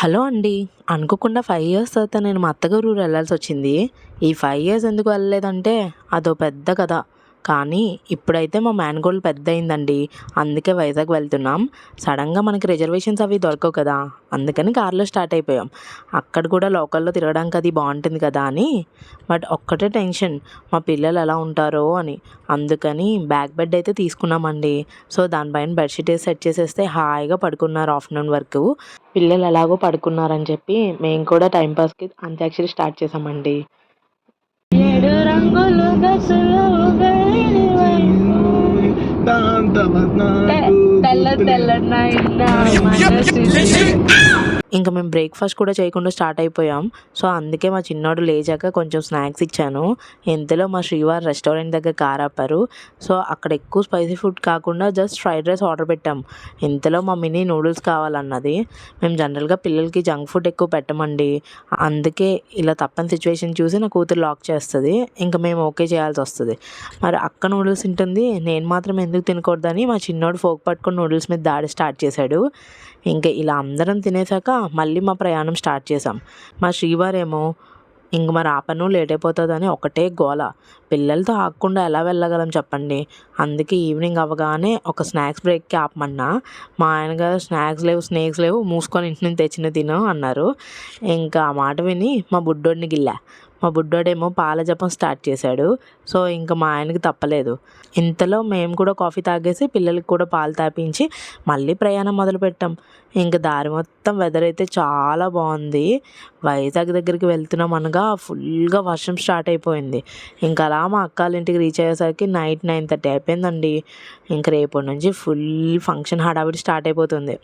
Hello అండి. అనుకోకుండా five years తర్వాత నేను మా అత్తగారు ఊరు వెళ్ళాల్సి వచ్చింది. ఈ ఫైవ్ ఇయర్స్ ఎందుకు వెళ్ళలేదంటే అదో పెద్ద కథ. కానీ ఇప్పుడైతే మా మ్యాన్గోల్డ్ పెద్ద అయిందండి అందుకే వైజాగ్ వెళ్తున్నాం. సడన్గా మనకి రిజర్వేషన్స్ అవి దొరకవు కదా. అందుకని కార్లో స్టార్ట్ అయిపోయాం. అక్కడ కూడా లోకల్లో తిరగడానికి అది బాగుంటుంది కదా అని. బట్ ఒక్కటే టెన్షన్ మా పిల్లలు ఎలా ఉంటారో అని. అందుకని బ్యాక్ బెడ్ అయితే తీసుకున్నామండి. సో దానిపైన బెడ్షీట్ వేసి సెట్ చేసేస్తే హాయిగా పడుకున్నారు ఆఫ్టర్నూన్ వరకు. పిల్లలు ఎలాగో పడుకున్నారని చెప్పి మేము కూడా టైంపాస్కి అంత్యాక్షరి స్టార్ట్ చేసామండి. ఏడు రంగులు దశలు తెల్ల తెల్ల ఇంకా మేము బ్రేక్ఫాస్ట్ కూడా చేయకుండా స్టార్ట్ అయిపోయాం. సో అందుకే మా చిన్నోడు లేచాక కొంచెం స్నాక్స్ ఇచ్చాను. ఇంతలో మా శ్రీవారి రెస్టారెంట్ దగ్గర కార్ ఆపారు. సో అక్కడ ఎక్కువ స్పైసీ ఫుడ్ కాకుండా జస్ట్ ఫ్రైడ్ రైస్ ఆర్డర్ పెట్టాం. ఇంతలో మా మినీ నూడిల్స్ కావాలన్నది. మేము జనరల్గా పిల్లలకి జంక్ ఫుడ్ ఎక్కువ పెట్టమండి. అందుకే ఇలా తప్పని సిచ్యువేషన్ చూసి నా కూతురు లాక్ చేస్తుంది. ఇంకా మేము ఓకే చేయాల్సి వస్తుంది. మరి అక్క నూడిల్స్ తింటుంది. నేను మాత్రం ఎందుకు తినకూడదని మా చిన్నోడు ఫోక్ పట్టుకుని నూడిల్స్ మీద దాడి స్టార్ట్ చేశాడు. ఇంకా ఇలా అందరం తినేసాక మళ్ళీ మా ప్రయాణం స్టార్ట్ చేసాం మా శ్రీవారేమో ఇంక మరి ఆపను లేట్ అయిపోతుందని ఒకటే గోల. పిల్లలతో ఆగకుండా ఎలా వెళ్ళగలం చెప్పండి? అందుకే ఈవినింగ్ అవ్వగానే ఒక స్నాక్స్ బ్రేక్కి ఆపమన్నా. మా ఆయన గారు స్నాక్స్ లేవు స్నేక్స్ లేవు మూసుకొని ఇంటి నుంచి తెచ్చిన తిను అన్నారు. ఇంకా ఆ మాట విని మా బుడ్డోడిని గిల్లా. మా బుడ్డోడేమో పాల జపం స్టార్ట్ చేశాడు. సో ఇంకా మా ఆయనకి తప్పలేదు. ఇంతలో మేము కూడా కాఫీ తాగేసి పిల్లలకి కూడా పాలు తాపించి మళ్ళీ ప్రయాణం మొదలుపెట్టాం ఇంకా దారి మొత్తం వెదర్ అయితే చాలా బాగుంది. వైజాగ్ దగ్గరికి వెళ్తున్నాం అనగా ఫుల్గా వర్షం స్టార్ట్ అయిపోయింది. ఇంకా అలా మా అక్క వాళ్ళ ఇంటికి రీచ్ అయ్యేసరికి నైట్ నైన్ థర్టీ అయిపోయిందండి. ఇంకా రేపటి నుంచి ఫుల్ ఫంక్షన్ హడావిడి స్టార్ట్ అయిపోతుంది.